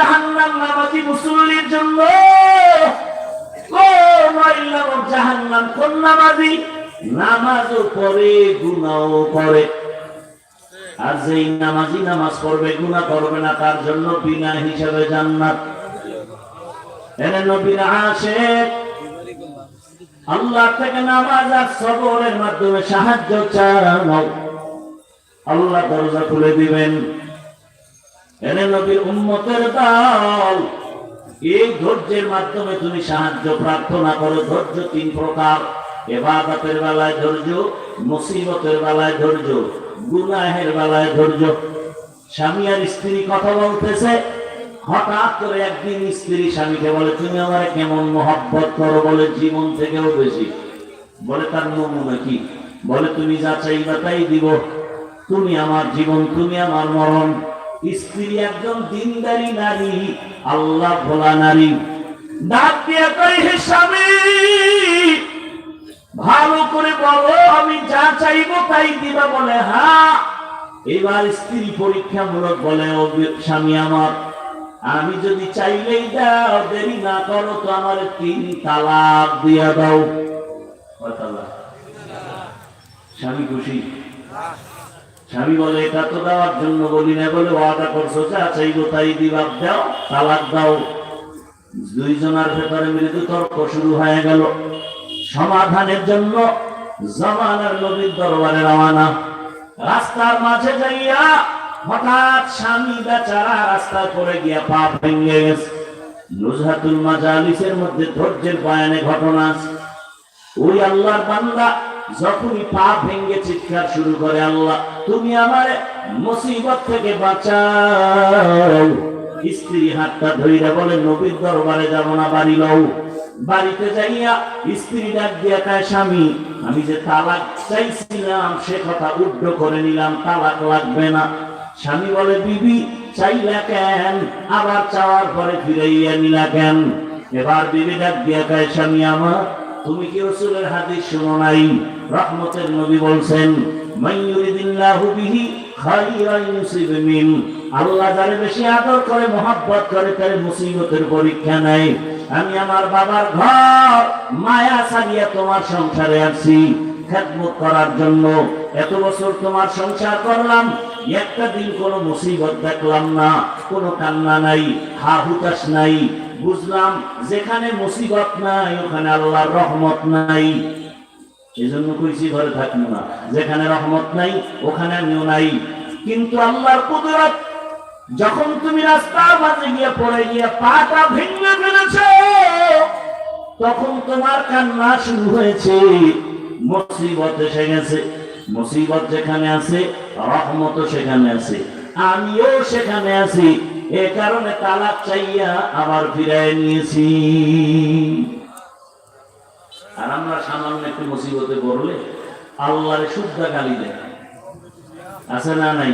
জাহান্নাম মুসল্লির জন্য। জাহান্নাম, কোন নামাজি? নামাজও পড়ে গুনাও করে আর নামাজি নামাজ গুনাহ করবে না, তার জন্য বিনা হিসাবে জান্নাত। এনে আশেক আল্লাহ থেকে নামাজ আর সবরের মাধ্যমে সাহায্য চাও আল্লাহ দরজা খুলে দিবেন। এনে নবীর উম্মতের দল। এই ধৈর্যের মাধ্যমে তুমি সাহায্য, প্রার্থনা করো, ধৈর্য তিন প্রকার। এবাদতের বেলায় ধৈর্য, মুসিবতের বেলায় ধৈর্য, গুনাহের বেলায় ধৈর্য। স্বামী আর স্ত্রী কথা বলতেছে, হঠাৎ করে একদিন স্ত্রী স্বামীকে বলে, তুমি আমার কেমন মহব্বত করো? বলে, জীবন থেকেও বেশি। বলে, তার নমুনা কি? বলে, তুমি যা চাইবা তাই দিব। তুমি আমার জীবন, তুমি আমার মরণ। স্ত্রী একজন দিনদারি নারী, আল্লাহ ভোলা নারী। ভালো করে বলো, আমি যা চাইব তাই দিবা বলে হ্যাঁ এবার স্ত্রী পরীক্ষামূলক বলে, ও স্বামী আমার, আমি যদি চাইলেই দাও, দেরি না করো তো আমার তিন তালাক দিয়া দাও। স্বামী খুশি। স্বামী বলে, এটা তো দেওয়ার জন্য বলি না বলে ওয়াদা করছ, যা চাইব তাই দিবাব দাও, তালাক দাও। দুইজনের ভেতরে মৃদু তর্ক শুরু হয়ে গেল। সমাধানের জন্য জমানার নবীর দরবারে রওয়ানা রাস্তার মাঝে যাইয়া হঠাৎ স্বামী বেচারা রাস্তায় পড়ে গিয়া পা ভেঙে গেছে। নুজহাতুল মাজালিসের মধ্যে ধৈর্যের বয়ানে ঘটনা ওই আল্লাহর বান্দা যখনই পা ভেঙে চিৎকার শুরু করে আল্লাহ, তুমি আমার মুসিবত থেকে বাঁচাও। স্ত্রী হাতটা ধইরা বলে, নবীর দরবারে যাব না, বাড়ি লও। বাড়িতে যাইয়া স্ত্রী ডাক দিয়া কায়, স্বামী, আমি যে তালাক চাইছিলাম, সে কথা উড্ড করে নিলাম, তালাক লাগবে না। স্বামী বলে, বিবি, চাইলা কেন? আবার চাওয়ার পরে ফিরাইয়া নিলা কেন? এবার বিবি ডাক দিয়া কায়, স্বামী, আমার তুমি কি রসুলের হাদিস শুনো নাই? রহমতের নবী বলছেন মাইয়ুরিদিল্লাহু বিহি খাইরান ইউসিব মিন। আল্লাহ যারে বেশি আদর করে, মোহাব্বত করে, তার মুসিবতের পরীক্ষা নেয়। আমি আমার বাবার ঘর মায়া ছাড়িয়া তোমার সংসারে আসছি খেদমত করার জন্য এত বছর তোমার সংসার করলাম, একটা দিন কোনো মুসিবত দেখলাম না, কোনো কান্না নাই, হা হুতাশ নাই। বুঝলাম যেখানে মুসিবত নাই, ওখানে আল্লাহর রহমত নাই। এই জন্য কইছি ঘরে থাকব না। যেখানে রহমত নাই, ওখানে আমিও নাই। কিন্তু আল্লাহর কুদরত, যখন তুমি রাস্তার মাঝে গিয়ে পড়ে গিয়ে পাটা ভেঙে ফেলেছো, তখন তোমার কান্না শুরু হয়েছে। মুসিবত এসে গেছে মুসিবত যেখানে আছে রহমত সেখানে আছে, আমিও সেখানে আছি, এ কারণে তালাক চাইয়া আবার ফিরাই নিয়েছি। আর আমরা সামান্য একটু মুসিবতে পড়লে আল্লাহর শুদ্ধ গালি দেয়। আছে না নাই?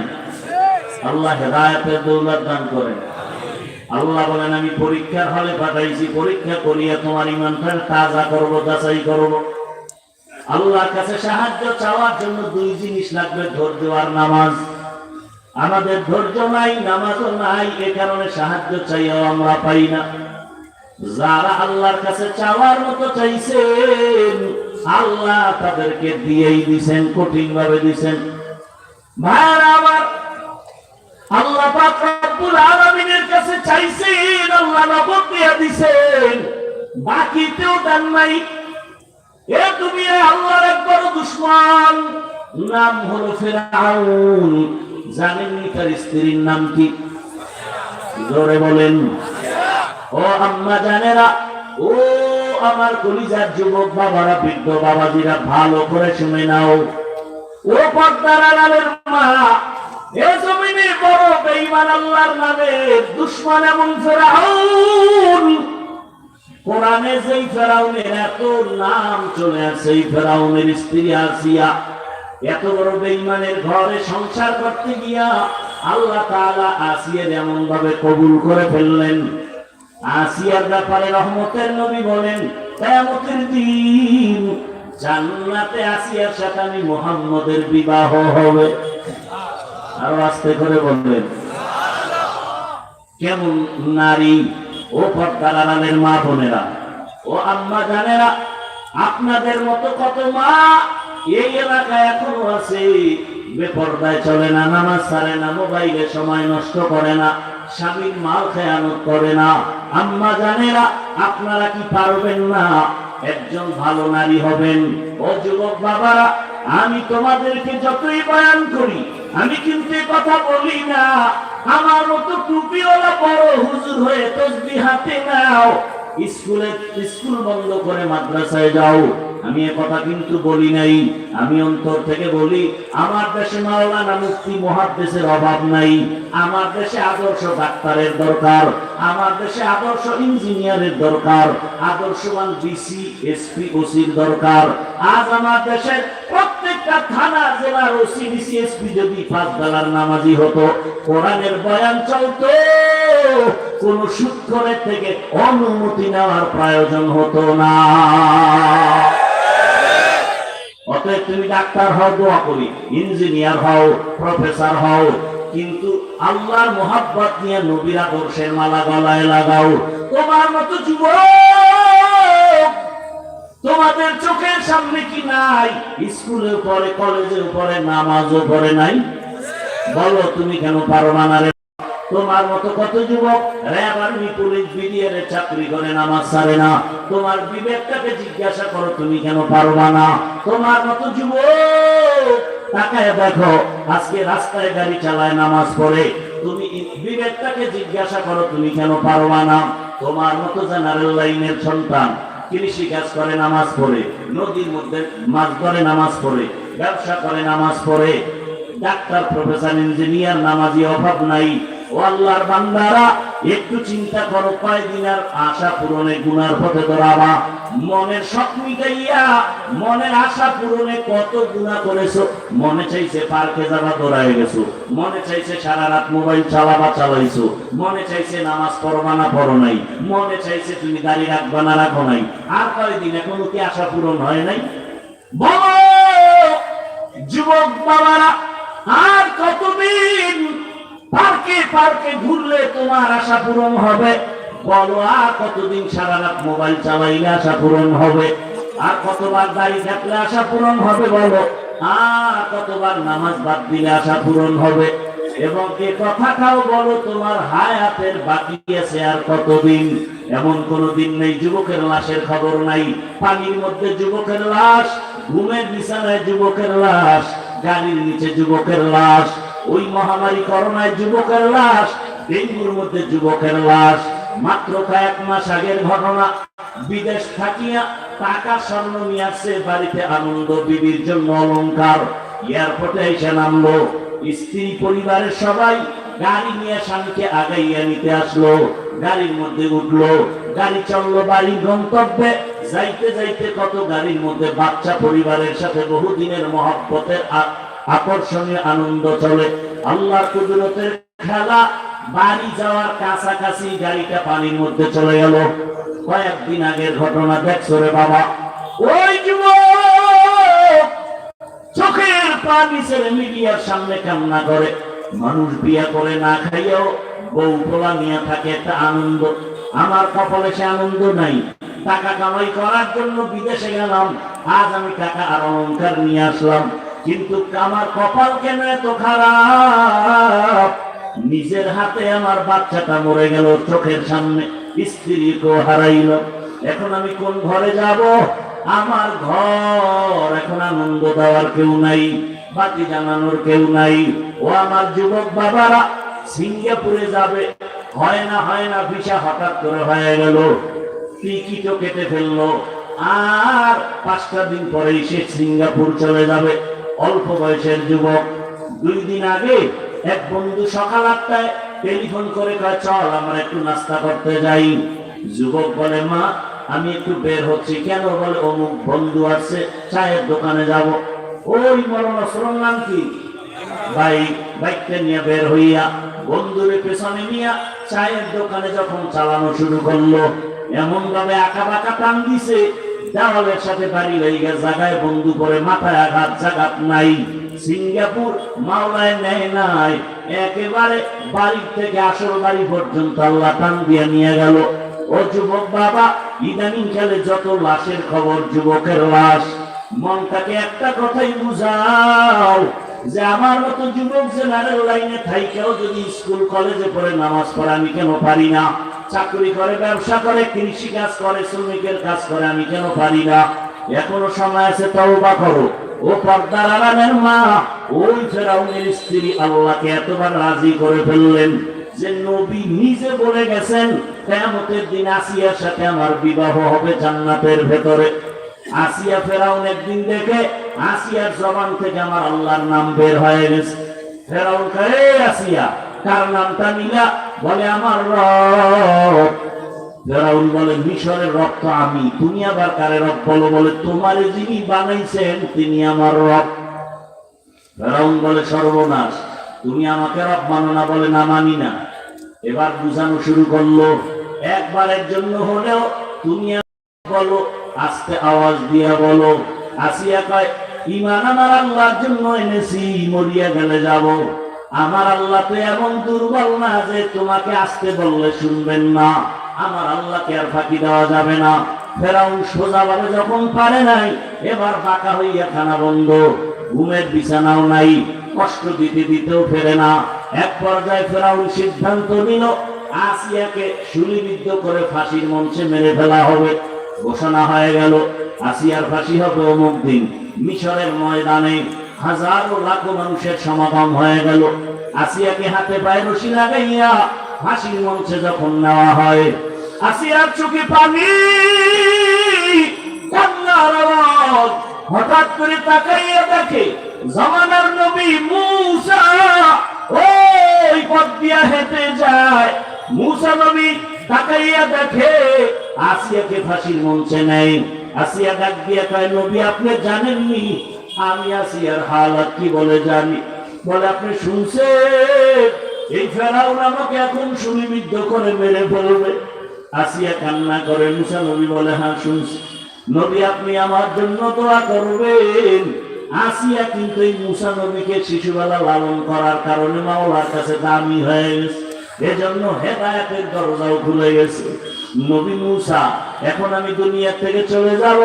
আল্লাহ হেদায়তের দৌলত দান করেন। আল্লাহ বলেন, আমি পরীক্ষার হলে পাঠাইছি, পরীক্ষা করিয়া তোমার ইমানটা তাজা করব, যাচাই করব। আল্লাহর কাছে সাহায্য চাওয়ার জন্য দুই জিনিস লাগবে, ধৈর্য আর নামাজ। আমাদের ধৈর্য নাই, নামাজও নাই, এ কারণে সাহায্য চাইয়াও আমরা পাই না। যারা আল্লাহর কাছে চাওয়ার মতো চাইছেন, আল্লাহ তাদেরকে দিয়েই দিছেন কঠিন ভাবে দিছেন আল্লাহ কাছে চাইছেন, আল্লাহ দিছেন। বাকিতেও দেন নাই। আল্লাহর এক বড় দুশ্মন। নাম হলো ফেরাউন। তার স্ত্রীর নাম কি? জোরে বলেন। ও আম্মা ও আমার কলিজার যুবক বাবারা, বৃদ্ধ বাবাজিরা, ভালো করে শুনে নাও। ও পর্দার আড়ালের মা, এ জমিনে বড় বেঈমান আল্লাহর নামে দুশ্মন এমন ফেরাউন। কোরআনে যেই ফেরাউনের এত নাম চলে আসে, এই ফেরাউনের স্ত্রী আসিয়া, এত বড় বেঈমানের ঘরে সংসার করতে গিয়া আল্লাহ তাআলা আসিয়ার এমন ভাবে কবুল করে ফেললেন। আসিয়ার ব্যাপারে রহমতের নবী বলেন, কিয়ামতের দিন জান্নাতে আসিয়ার সাথে আমি মুহাম্মদের বিবাহ হবে। আরও আস্তে করে বলবেন। কেমন নারী ও পর্দার মা বোনেরা, ও আম্মা জানেরা, আপনাদের মতো কত মা এই এলাকায় এখনও আছে। বেপর্দায় চলে না, নামাজ ছাড়ে না, মোবাইলে সময় নষ্ট করে না, স্বামীর মাল খেয়ানত করে না। আম্মা জানেরা, আপনারা কি পারবেন না? একজন ভালো নারী হবেন। ও যুবক বাবারা, আমি তোমাদেরকে যতই বয়ান করি, আমি কিন্তু কথা বলি না। আমার মতো টুপিওয়ালা বড় হুজুর হয়ে হাতে নাও। স্কুলে, স্কুল বন্ধ করে মাদ্রাসায় যাও। আমি এ কথা কিন্তু বলি নাই। আমি অন্তর থেকে বলি, আমার দেশে মাওলানা মুক্তি মহাদেশের অভাব নাই। আমার দেশে আদর্শ ডাক্তারের দরকার। আমার দেশে আদর্শ ইঞ্জিনিয়ারের দরকার। আদর্শবান ডিসি, এসপি, ওসির দরকার। আজ আমার দেশের প্রত্যেকটা থানা জেলার ওসি ডিসি এসপি যদি পাঁচ বেলার নামাজি হতো, কোরআনের বয়ান চলতো, কোন সুৎখরের থেকে অনুমতি নেওয়ার প্রয়োজন হতো না। অতএব তুমি ডাক্তার হও, দোয়া করি, ইঞ্জিনিয়ার হও, প্রফেসর হও, কিন্তু আল্লাহর মোহাব্বত নিয়ে নবীর আদর্শের মালা গলায় লাগাও। তোমার মতো যুবক তোমাদের চোখের সামনে কি নাই? স্কুলের পরে কলেজের পরে নামাজও পড়ে নাই? বলো, তুমি কেন পারো না তোমার মতো কত যুবক র্যাব আর্মি, পুলিশ চাকরি করে, নামাজ ছাড়ে না। তোমার বিবেকটাকে জিজ্ঞাসা করো, তুমি কেন পারবা না তোমার মতো যুবক, তাকায় দেখো, আজকে রাস্তায় গাড়ি চালায়, নামাজ পড়ে। তুমি বিবেকটাকে জিজ্ঞাসা করো, তুমি কেন পারবা না তোমার মতো জেনারেল লাইনের সন্তান কৃষি কাজ করে, নামাজ পড়ে। নদীর মধ্যে মাছ ধরে, নামাজ পড়ে। ব্যবসা করে, নামাজ পড়ে। ডাক্তার, প্রফেসর, ইঞ্জিনিয়ার, নামাজি অভাব নাই। ও আল্লাহর বান্দারা, একটু চিন্তা করো কয়দিনের আশা পূরণে গুনার পথে দৌড়াবা? মনের শখ মিটাইয়া মনের আশা পূরণে কত গুণা করেছ? মনে চাইছে পার্কে যাবা, দৌড়ায় গেছো। মনে চাইছে সারা রাত মোবাইল চালাবা, চালাইছো। মনে চাইছে নামাজ পড়বা না পড়ো নাই। মনে চাইছে তুমি দাঁড়িয়ে রাখবা না রাখো নাই। আর কয়দিন, এখনও কি আশা পূরণ হয় নাই? বলো, যুবক বাবারা, আর কতদিন পার্কে পার্কে ঘুরলে তোমার আশা পূরণ হবে। বলো, আর কতদিন সারা রাত মোবাইল চালাইলে আশা পূরণ হবে? আর কতবার দাড়ি থাকলে আশা পূরণ হবে, বলো? আর কতবার নামাজ বাদ দিলে আশা পূরণ হবে? এবং এ কথাটাও বলো, তোমার হায়াতের বাকি আছে আর কতদিন? এমন কোন দিন নেই, যুবকের লাশের খবর নাই। পানির মধ্যে যুবকের লাশ, ঘুমের বিছানায় যুবকের লাশ, গাড়ির নিচে যুবকের লাশ। ওই মহামারী করোনায় যুবকের লাশ, ডেঙ্গুর মধ্যে যুবকের লাশ। মাত্র কয়েক মাস আগের ঘটনা, বিদেশ থাকিয়া টাকা স্বর্ণ নিয়ে আসছে, বাড়িতে আনন্দ, বিবির জন্য অলংকার। এয়ারপোর্টে এসে নামলো, স্ত্রী পরিবারের সবাই গাড়ি নিয়ে স্বামীকে আগাইয়া নিতে আসলো। গাড়ির মধ্যে উঠল, গাড়ি চলল বাড়ির গন্তব্যে। যাইতে যাইতে কত গাড়ির মধ্যে বাচ্চা পরিবারের সাথে বহুদিনের মহব্বতের আকর্ষণীয় আনন্দ চলে। আল্লাহ কুদরতের খেলা, বাড়ি যাওয়ার কাছাকাছি গাড়িটা পানির মধ্যে চলে গেল। কয়েকদিন আগের ঘটনা, দেখছ রে বাবা? ওই যুবক চোখের পানি ছেড়ে মিডিয়ার সামনে কান্না করে। মানুষ বিয়া করে না খাইয়াও বউ পোলা নিয়ে থাকে একটা আনন্দ। আমার কপালে সে আনন্দ নাই। টাকা কামাই করার জন্য বিদেশে গেলাম। আজ আমি টাকা আর অলংকার নিয়ে আসলাম। কিন্তু আমার কপাল কেন এত খারাপ? নিজের হাতে আমার বাচ্চাটা মরে গেল চোখের সামনে, স্ত্রীকেও হারাইল। এখন আমি কোন ঘরে যাব? আমার ঘর। এখন আনন্দ দেওয়ার কেউ নাই বাতি জানানোর কেউ নাই। ও আমার যুবক বাবারা, সিঙ্গাপুরে যাবে। হয় না হয় না, ভিসা হঠাৎ করে হয়ে গেল। টিকিটও কেটে ফেলল। আর পাঁচটা দিন পরেই সে সিঙ্গাপুর চলে যাবে। অল্প বয়সের যুবক। দুই দিন আগে এক বন্ধু সকাল আটটায় টেলিফোন করে চল, আমরা একটু নাস্তা করতে যাই। যুবক বলে, মা, আমি একটু বের হচ্ছি। কেন? বলে, অমুক বন্ধু আছে চায়ের দোকানে যাব। ওই মরণ শ্রম নাম কি? ভাই, বাইকটা নিয়ে বের হইয়া বন্ধুরে পেছনে নিয়ে চায়ের দোকানে যখন চালানো শুরু করল এমন ভাবে আঁকা বাঁকা টান দিছে দেওয়ালের সাথে বাড়ি হয়ে গেছে, জায়গায় বন্ধু করে, মাথায় আঘাত, জাগাত নাই। সিঙ্গাপুর মাওলায় নেয় নাই। একেবারে বাড়ি থেকে আসল বাড়ি পর্যন্ত আল্লাহ টান দিয়ে নিয়ে গেল। ও যুবক বাবা, ইদানিং কালে যত লাশের খবর, যুবকের লাশ, মনটাকে একটা কথাই বুঝাও, যে আমার মতো যুবক জেনারেল লাইনে থাইকেও যদি স্কুল, কলেজে পড়ে নামাজ পড়ে, আমি কেন পারি না? চাকরি করে, ব্যবসা করে, কৃষি কাজ করে, শ্রমিকের কাজ করে, আমি কেন পারি না? এখনও সময় আছে, তওবা করো। ও পর্দার আরামের মা, ওই ফেরাউনের স্ত্রী আল্লাহকে এতবার রাজি করে ফেললেন যে নবী নিজে বলে গেছেন, কেয়ামতের দিন আসিয়ার সাথে আমার বিবাহ হবে জান্নাতের ভেতরে। আসিয়া ফেরাউন একদিন দেখে, আসিয়ার জবান থেকে আমার আল্লাহর নাম বের হয়ে গেছে। ফেরাউন কে আসিয়া, কার নামটা নিলা? বলে আমার রব। ফেরাউন বলে, মিশরের রক্ত আমি। তুমি আবার কারে রব বলো? বলে, তোমার যিনি বানাইছেন, তিনি আমার রব। ফেরাউন বলে, সর্বনাশ। তুমি আমাকে রব মানো না বলে, না মানি না। এবার বুঝানো শুরু করল। একবারের জন্য হলেও তুমি বলো, আস্তে আওয়াজ দিয়া বলো। আসিয়া কয়, ইমান আমার আল্লাহর জন্য এনেছি, মরিয়া গেলে যাব। আমার আল্লাহ তো এমন দুর্বল না যে তোমাকে আসতে বললে শুনবেন না। আমার আল্লাহকে আর ফাঁকি দেওয়া যাবে না। ফেরাউন সোজাভাবে যখন পারে নাই, এবার বাঁকা হইয়া খানা বন্ধ। ঘুমের বিছানাও নাই, কষ্ট দিতে দিতেও ফেরে না। এক পর্যায়ে ফেরাউন সিদ্ধান্ত নিল, আসিয়াকে সুলিবিদ্ধ করে ফাঁসির মঞ্চে মেরে ফেলা হবে। ঘোষণা হয়ে গেল, আসিয়ার ফাঁসি হবে অমুক দিন মিশরের ময়দানে হাজারো লাখো মানুষের সমাগম হয়ে গেল। আসিয়াকে হাতে পায়ে রশি লাগাইয়া ফাঁসির মঞ্চে যখন নেওয়া হয়, আসিয়ার চোখে পানি হঠাৎ করে তাকাইয়া দেখে জামানার নবী মুসা ওই পথ দিয়া হেঁটে যায়। মুসা নবী তাকাইয়া দেখে আসিয়াকে ফাঁসির মঞ্চে নেই আসিয়া ডাক দিয়া কয়, নবী, আপনি জানেননি আমি আছি আর হালাত কি বলে জানি? বলে, আপনি শুনছেন? এই ফেরাউন আমাকে এখন সুনিবিদ্ধ করে মেরে ফেলবে। আসিয়া কান্না করে মুসা নবী বলে হ্যাঁ শুনছি। নবী, আপনি আমার জন্য দোয়া করবেন। আসিয়া কিন্তু এই মুসা নবীকে শিশুবেলা লালন করার কারণে মাওলার কাছে দামি হয়ে গেছে। এজন্য হেদায়াতের দরজাও খুলে গেছে। নবী মুসা, এখন আমি দুনিয়া থেকে চলে যাব।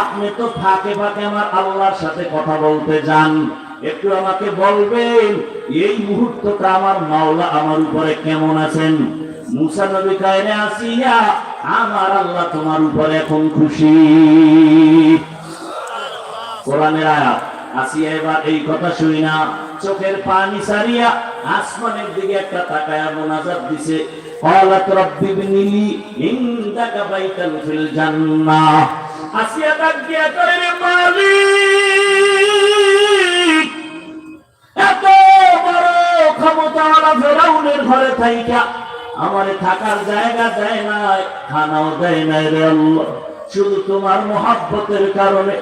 আপনি তো ফাঁকে ফাঁকে আমার আল্লাহর সাথে কথা বলতে যান একটু আমাকে বলবেন এই মুহূর্তটা আমার মাওলা আমার উপরে কেমন আছেন মুসা নবী কায়নে আসিয়া আমার আল্লাহ তোমার উপরে এখন খুশি কোরআনের আয়াত আসিয়া এবার এই কথা শুই না চোখের পানি সারিয়া আসমানের দিকে একটা তাকায়া মোনাজাত দিছে قالت رب ابن لي عندك بيتا في الجنة আসিয়া ডাক দিয়া করে রে এত বড় ক্ষমতাওয়ালা ফেরাউনের ঘরে থাইকা, আমারে থাকার জায়গা দেয় নাই, খানাও দেয় নাই রে আল্লাহ। শুধু তোমার মহাব্বতের কারণে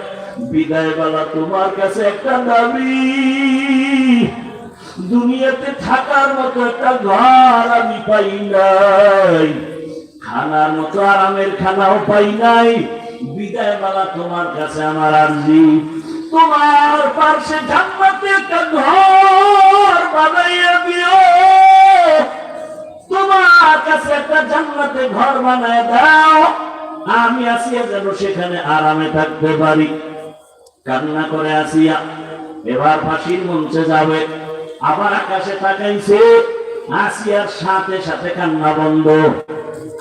বিদায় বেলা তোমার কাছে একটা দাবি, দুনিয়াতে থাকার মতো একটা ঘর আমি পাই নাই, খানার মতো আরামের খানাও পাই নাই বিদায় তোমার কাছে আমার তোমার একটা ঘর বানাইয়া দিও। তোমার কাছে একটা জান্নাতে ঘর বানায় দাও। আমি আসিয়া যেন সেখানে আরামে থাকতে পারি। কান্না করে আসিয়া এবার ফাঁসির মঞ্চে যাবে। আবার আকাশে তাকাইছে। আসিয়ার সাথে সাথে কান্না বন্ধ।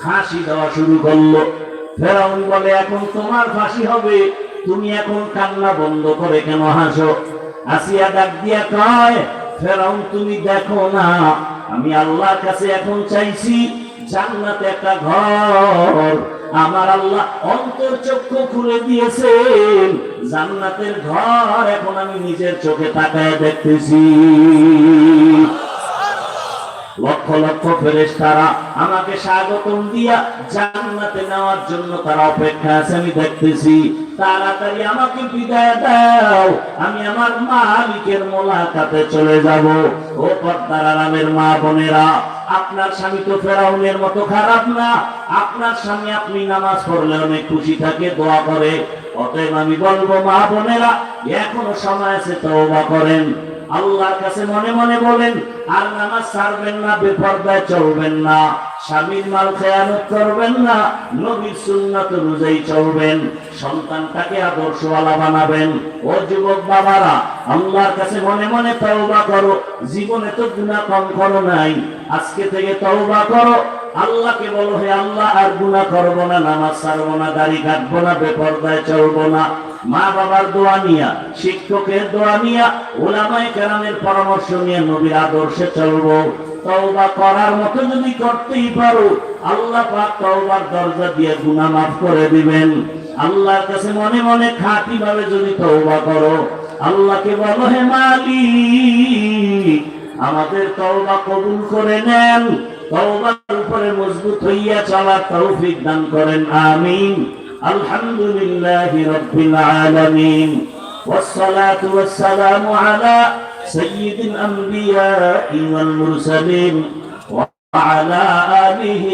হাসি দেওয়া শুরু করল। ফেরাউন বলে, এখন তোমার ফাঁসি হবে। তুমি এখন কান্না বন্ধ করে কেন হাসো? আসিয়া ডাক দিয়া কয়, ফেরাউন, তুমি দেখো না, আমি আল্লাহর কাছে এখন চাইছি জান্নাতে একটা ঘর। আমার আল্লাহ অন্তর চক্ষু খুলে দিয়েছেন। জান্নাতের ঘর এখন আমি নিজের চোখে তাকায় দেখতেছি। লক্ষ লক্ষ ফেরেস তারা আমাকে স্বাগতম দিয়া জান্নাতে নেওয়ার জন্য তারা অপেক্ষা আছে, আমি দেখতেছি। তাড়াতাড়ি আমাকে বিদায় দাও, আমি আমার মালিকের মোলাকাতে চলে যাব। ও পর্দার আরামের মা বোনেরা, আপনার স্বামী তো ফেরাউনের মতো খারাপ না। আপনার স্বামী আপনি নামাজ পড়লে অনেক খুশি থাকে, দোয়া করে। অতএব আমি বলব, মা বোনেরা, এখনও সময় আছে তওবা করেন। আল্লাহর কাছে মনে মনে বলেন, আর নামাজ ছাড়বেন না, বেপর্দায় চলবেন না, স্বামীর মাল খেয়ানত করবেন না, নবীর সুন্নাত অনুযায়ী চলবেন, সন্তানটাকে আদর্শওয়ালা বানাবেন। ও যুবক বাবারা, আল্লাহর কাছে মনে মনে তওবা করো, জীবনে তো গুনাহ কম করো নাই, আজকে থেকে তওবা করো আল্লাহকে বলো, হে আল্লাহ, আর গুনাহ করব না, নামাজ ছাড়বো না দাড়ি কাটবো না, বেপর্দায় চলবো না। মা বাবার দোয়া নিয়া, শিক্ষকের দোয়া নিয়া ওলামায়ে কেরামের পরামর্শ নিয়ে নবীর আদর্শে চলবো। তওবা করার মতো যদি করতেই পারো, আল্লাহ পাক তওবার দরজা দিয়ে গুনাহ মাফ করে দিবেন। আল্লাহর কাছে মনে মনে খাঁটি ভাবে যদি তওবা করো, আল্লাহকে বলো, হে মালিক, আমাদের তওবা কবুল করে নেন। তওবার উপরে মজবুত হইয়া চলার তৌফিক দান করেন আমিন আলহামদুলিল্লাহি রাব্বিল আলামিন والصلاة والسلام على سيد الأنبياء والمرسلين وعلى آله